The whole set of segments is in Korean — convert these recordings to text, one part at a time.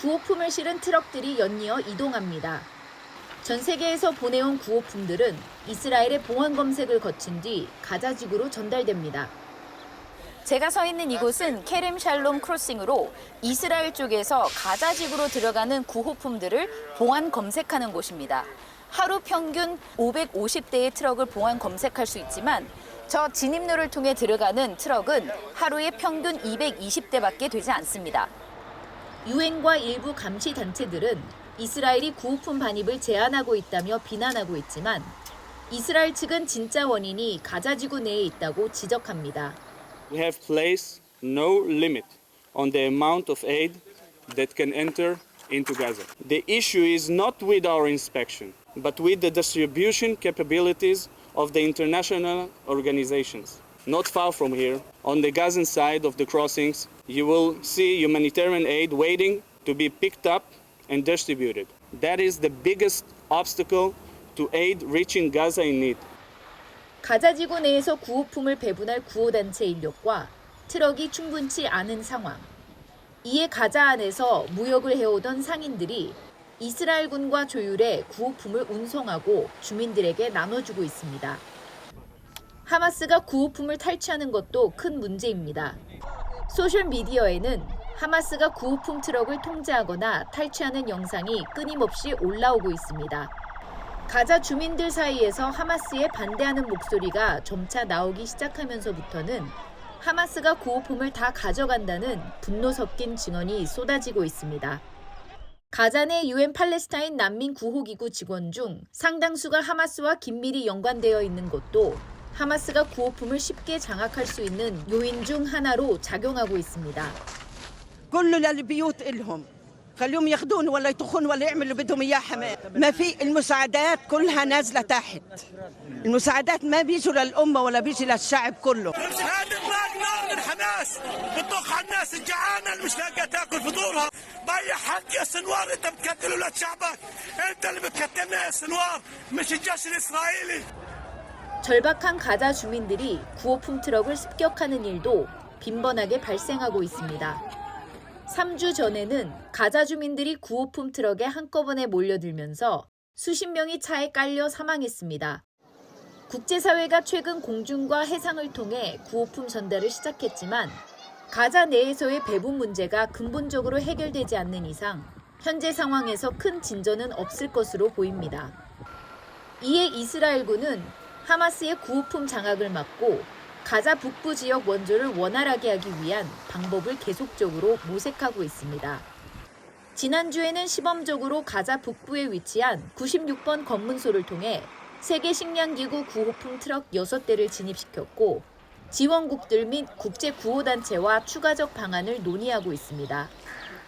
구호품을 실은 트럭들이 연이어 이동합니다. 전 세계에서 보내온 구호품들은 이스라엘의 보안 검색을 거친 뒤 가자 지구로 전달됩니다. 제가 서 있는 이곳은 케렘 샬롬 크로싱으로 이스라엘 쪽에서 가자 지구로 들어가는 구호품들을 보안 검색하는 곳입니다. 하루 평균 550대의 트럭을 보안 검색할 수 있지만 저 진입로를 통해 들어가는 트럭은 하루에 평균 220대밖에 되지 않습니다. 유엔과 일부 감시 단체들은 이스라엘이 구호품 반입을 제한하고 있다며 비난하고 있지만 이스라엘 측은 진짜 원인이 가자 지구 내에 있다고 지적합니다. We have placed no limit on the amount of aid that can enter into Gaza. The issue is not with our inspection, but with the distribution capabilities of the international organizations. Not far from here, on the Gazan side of the crossings, you will see humanitarian aid waiting to be picked up and distributed. That is the biggest obstacle to aid reaching Gaza in need. 가자 지구 내에서 구호품을 배분할 구호단체 인력과 트럭이 충분치 않은 상황. 이에 가자 안에서 무역을 해오던 상인들이 이스라엘군과 조율해 구호품을 운송하고 주민들에게 나눠주고 있습니다. 하마스가 구호품을 탈취하는 것도 큰 문제입니다. 소셜미디어에는 하마스가 구호품 트럭을 통제하거나 탈취하는 영상이 끊임없이 올라오고 있습니다. 가자 주민들 사이에서 하마스에 반대하는 목소리가 점차 나오기 시작하면서부터는 하마스가 구호품을 다 가져간다는 분노 섞인 증언이 쏟아지고 있습니다. 가자 내 유엔 팔레스타인 난민 구호기구 직원 중 상당수가 하마스와 긴밀히 연관되어 있는 것도 하마스가 구호품을 쉽게 장악할 수 있는 요인 중 하나로 작용하고 있습니다. كله للبيوت إلهم خليهم ياخذون ولا يطخون ولا يعملوا اللي بدهم اياه حماس ما في المساعدات كلها نازله تحت المساعدات ما بيجوا للامه ولا بيجي للشعب كله هذا اطلاق نار من حماس بتطخ على الناس الجعانه اللي مش لاقيه تاكل فطورها باي حق يا سنوار انت بتكتل ولاد شعبك انت اللي بتكتلنا يا سنوار مش الجيش الاسرائيلي 절박한 가자 주민들이 구호품 트럭을 습격하는 일도 빈번하게 발생하고 있습니다. 3주 전에는 가자 주민들이 구호품 트럭에 한꺼번에 몰려들면서 수십 명이 차에 깔려 사망했습니다. 국제사회가 최근 공중과 해상을 통해 구호품 전달을 시작했지만 가자 내에서의 배분 문제가 근본적으로 해결되지 않는 이상 현재 상황에서 큰 진전은 없을 것으로 보입니다. 이에 이스라엘군은 하마스의 구호품 장악을 막고 가자 북부 지역 원조를 원활하게 하기 위한 방법을 계속적으로 모색하고 있습니다. 지난주에는 시범적으로 가자 북부에 위치한 96번 검문소를 통해 세계 식량기구 구호품 트럭 6대를 진입시켰고 지원국들 및 국제 구호단체와 추가적 방안을 논의하고 있습니다.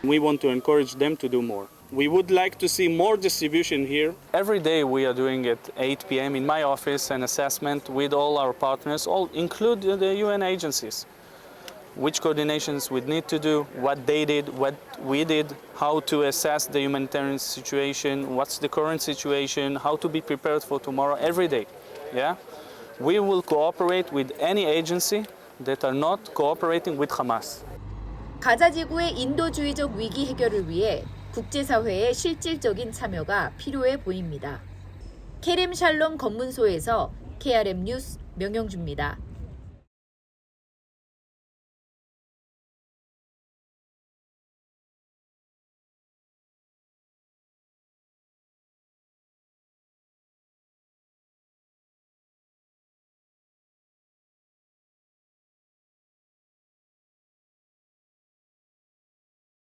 We want to encourage them to do more. We would like to see more distribution here. Every day we are doing at 8 p.m. in my office an assessment with all our partners, all include the UN agencies. Which coordinations we need to do, what they did, what we did, how to assess the humanitarian situation, what's the current situation, how to be prepared for tomorrow every day. Yeah? We will cooperate with any agency that are not cooperating with Hamas. 가자 지구의 인도주의적 위기 해결을 위해 국제사회의 실질적인 참여가 필요해 보입니다. 케렘 샬롬 검문소에서 KRM 뉴스 명영주입니다.